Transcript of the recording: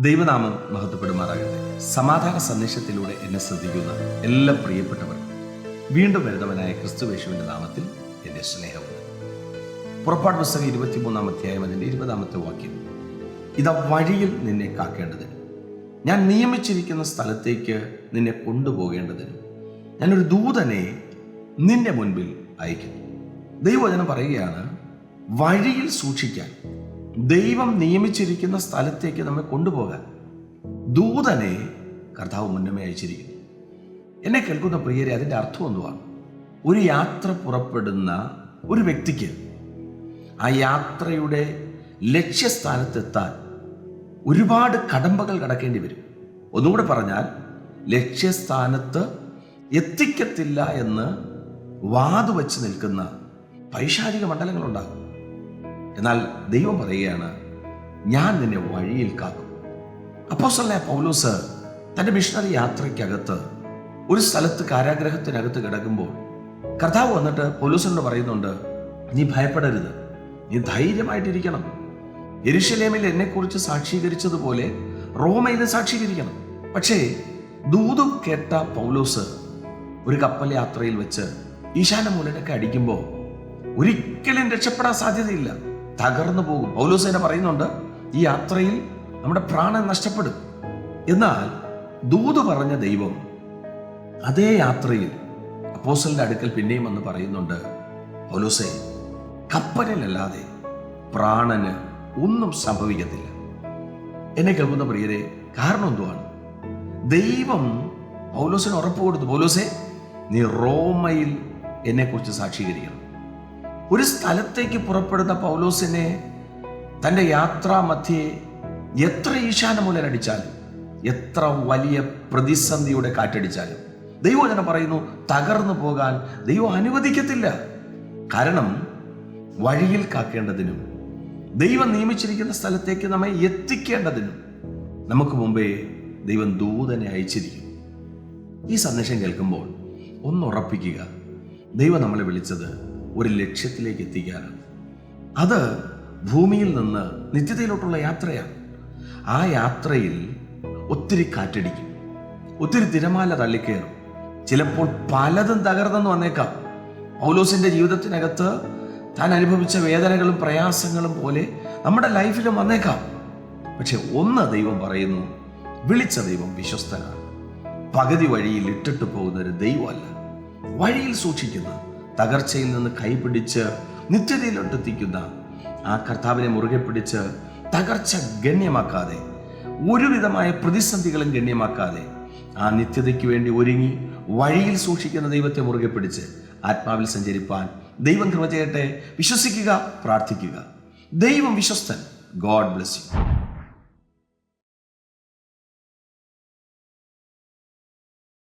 ദൈവനാമം മഹത്വപ്പെടുമാറാകട്ടെ. സമാധാന സന്ദേശത്തിലൂടെ എന്നെ ശ്രദ്ധിക്കുന്ന എല്ലാ പ്രിയപ്പെട്ടവർ വീണ്ടും വരുന്നവനായ ക്രിസ്തുവേശുവിന്റെ നാമത്തിൽ എന്റെ സ്നേഹമുണ്ട്. പുറപ്പാട് പുസ്തകം ഇരുപത്തിമൂന്നാം അധ്യായം അതിന്റെ ഇരുപതാമത്തെ വാക്യം. ഇതാ വഴിയിൽ നിന്നെ കാക്കേണ്ടതിന് ഞാൻ നിയമിച്ചിരിക്കുന്ന സ്ഥലത്തേക്ക് നിന്നെ കൊണ്ടുപോകേണ്ടതിന് ഞാനൊരു ദൂതനെ നിന്റെ മുൻപിൽ അയക്കുന്നു. ദൈവവചനം പറയുകയാണ് വഴിയിൽ സൂക്ഷിക്കാൻ ദൈവം നിയമിച്ചിരിക്കുന്ന സ്ഥലത്തേക്ക് നമ്മെ കൊണ്ടുപോകാൻ ദൂതനെ കർത്താവ് മുന്നമേ അയച്ചിരിക്കുന്നു. എന്നെ കേൾക്കുന്ന പ്രിയരെ അതിന്റെ അർത്ഥം എന്തുവാണ് ഒരു യാത്ര പുറപ്പെടുന്ന ഒരു വ്യക്തിക്ക് ആ യാത്രയുടെ ലക്ഷ്യസ്ഥാനത്തെത്താൻ ഒരുപാട് കടമ്പകൾ കടക്കേണ്ടി വരും. ഒന്നുകൂടെ പറഞ്ഞാൽ ലക്ഷ്യസ്ഥാനത്ത് എത്തിക്കത്തില്ല എന്ന് വാതുവച്ച് നിൽക്കുന്ന പൈശാചിക മണ്ഡലങ്ങളുണ്ടാകും. എന്നാൽ ദൈവം പറയുകയാണ് ഞാൻ നിന്നെ വഴിയിൽ കാക്കും. അപ്പോസല്ലേ പൗലോസ് തന്റെ മിഷണറി യാത്രയ്ക്കകത്ത് ഒരു സ്ഥലത്ത് കാരാഗ്രഹത്തിനകത്ത് കിടക്കുമ്പോൾ കർത്താവ് വന്നിട്ട് പൗലോസിനോട് പറയുന്നുണ്ട് നീ ഭയപ്പെടരുത് നീ ധൈര്യമായിട്ടിരിക്കണം. എരുഷലേമിൽ എന്നെക്കുറിച്ച് സാക്ഷീകരിച്ചതുപോലെ റോമയിൽ സാക്ഷീകരിക്കണം. പക്ഷേ ദൂതും കേട്ട പൗലോസ് ഒരു കപ്പൽ യാത്രയിൽ വെച്ച് ഈശാന മൂലനൊക്കെ അടിക്കുമ്പോൾ ഒരിക്കലും രക്ഷപ്പെടാൻ സാധ്യതയില്ല. തകർന്നു പോകും. പൗലോസ് തന്നെ പറയുന്നുണ്ട് ഈ യാത്രയിൽ നമ്മുടെ പ്രാണൻ നഷ്ടപ്പെടും. എന്നാൽ ദൂത് പറഞ്ഞ ദൈവം അതേ യാത്രയിൽ അപ്പോസലിന്റെ അടുക്കൽ പിന്നെയും വന്ന് പറയുന്നുണ്ട് പൗലോസെ കപ്പലിലല്ലാതെ പ്രാണന് ഒന്നും സംഭവിക്കത്തില്ല. എന്നെ കേൾക്കുന്ന പ്രിയരെ കാരണം എന്തുവാണ്? ദൈവം പൗലോസിന് ഉറപ്പ് കൊടുത്തു പൗലോസെ നീ റോമയിൽ എന്നെക്കുറിച്ച് സാക്ഷീകരിക്കണം. ഒരു സ്ഥലത്തേക്ക് പുറപ്പെടുന്ന പൗലോസിനെ തന്റെ യാത്രാ മധ്യേ എത്ര ഈശാനമൂലൻ അടിച്ചാലും എത്ര വലിയ പ്രതിസന്ധിയുടെ കാറ്റടിച്ചാലും ദൈവം അങ്ങനെ പറയുന്നു തകർന്നു പോകാൻ ദൈവം അനുവദിക്കത്തില്ല. കാരണം വഴിയിൽ കാക്കേണ്ടതിനും ദൈവം നിയമിച്ചിരിക്കുന്ന സ്ഥലത്തേക്ക് നമ്മെ എത്തിക്കേണ്ടതിനും നമുക്ക് മുമ്പേ ദൈവം ദൂതനെ അയച്ചിരിക്കും. ഈ സന്ദേശം കേൾക്കുമ്പോൾ ഒന്ന് ഉറപ്പിക്കുക ദൈവം നമ്മളെ വിളിച്ചത് ഒരു ലക്ഷ്യത്തിലേക്ക് എത്തിക്കാനാണ്. അത് ഭൂമിയിൽ നിന്ന് നിത്യതയിലോട്ടുള്ള യാത്രയാണ്. ആ യാത്രയിൽ ഒത്തിരി കാറ്റടിക്കും. ഒത്തിരി തിരമാല തള്ളിക്കയറും ചിലപ്പോൾ പലതും തകർന്നെന്ന് വന്നേക്കാം. പൗലോസിന്റെ ജീവിതത്തിനകത്ത് താൻ അനുഭവിച്ച വേദനകളും പ്രയാസങ്ങളും പോലെ നമ്മുടെ ലൈഫിലും വന്നേക്കാം. പക്ഷെ ഒന്ന് ദൈവം പറയുന്നു വിളിച്ച ദൈവം വിശ്വസ്തനാണ്. പകുതി വഴിയിൽ ഇട്ടിട്ട് പോകുന്ന ഒരു ദൈവമല്ല വഴിയിൽ സൂക്ഷിക്കുന്ന തകർച്ചയിൽ നിന്ന് കൈപിടിച്ച് നിത്യതയിലോട്ടെത്തിക്കുന്ന ആ കർത്താവിനെ മുറുകെ പിടിച്ച് തകർച്ച ഗണ്യമാക്കാതെ ഒരുവിധമായ പ്രതിസന്ധികളും ഗണ്യമാക്കാതെ ആ നിത്യതയ്ക്ക് വേണ്ടി ഒരുങ്ങി വഴിയിൽ സൂക്ഷിക്കുന്ന ദൈവത്തെ മുറുകെ പിടിച്ച് ആത്മാവിൽ സഞ്ചരിപ്പാൻ ദൈവം കൃപ ചെയ്യട്ടെ. വിശ്വസിക്കുക പ്രാർത്ഥിക്കുക. ദൈവം വിശ്വസ്തൻ. God bless you.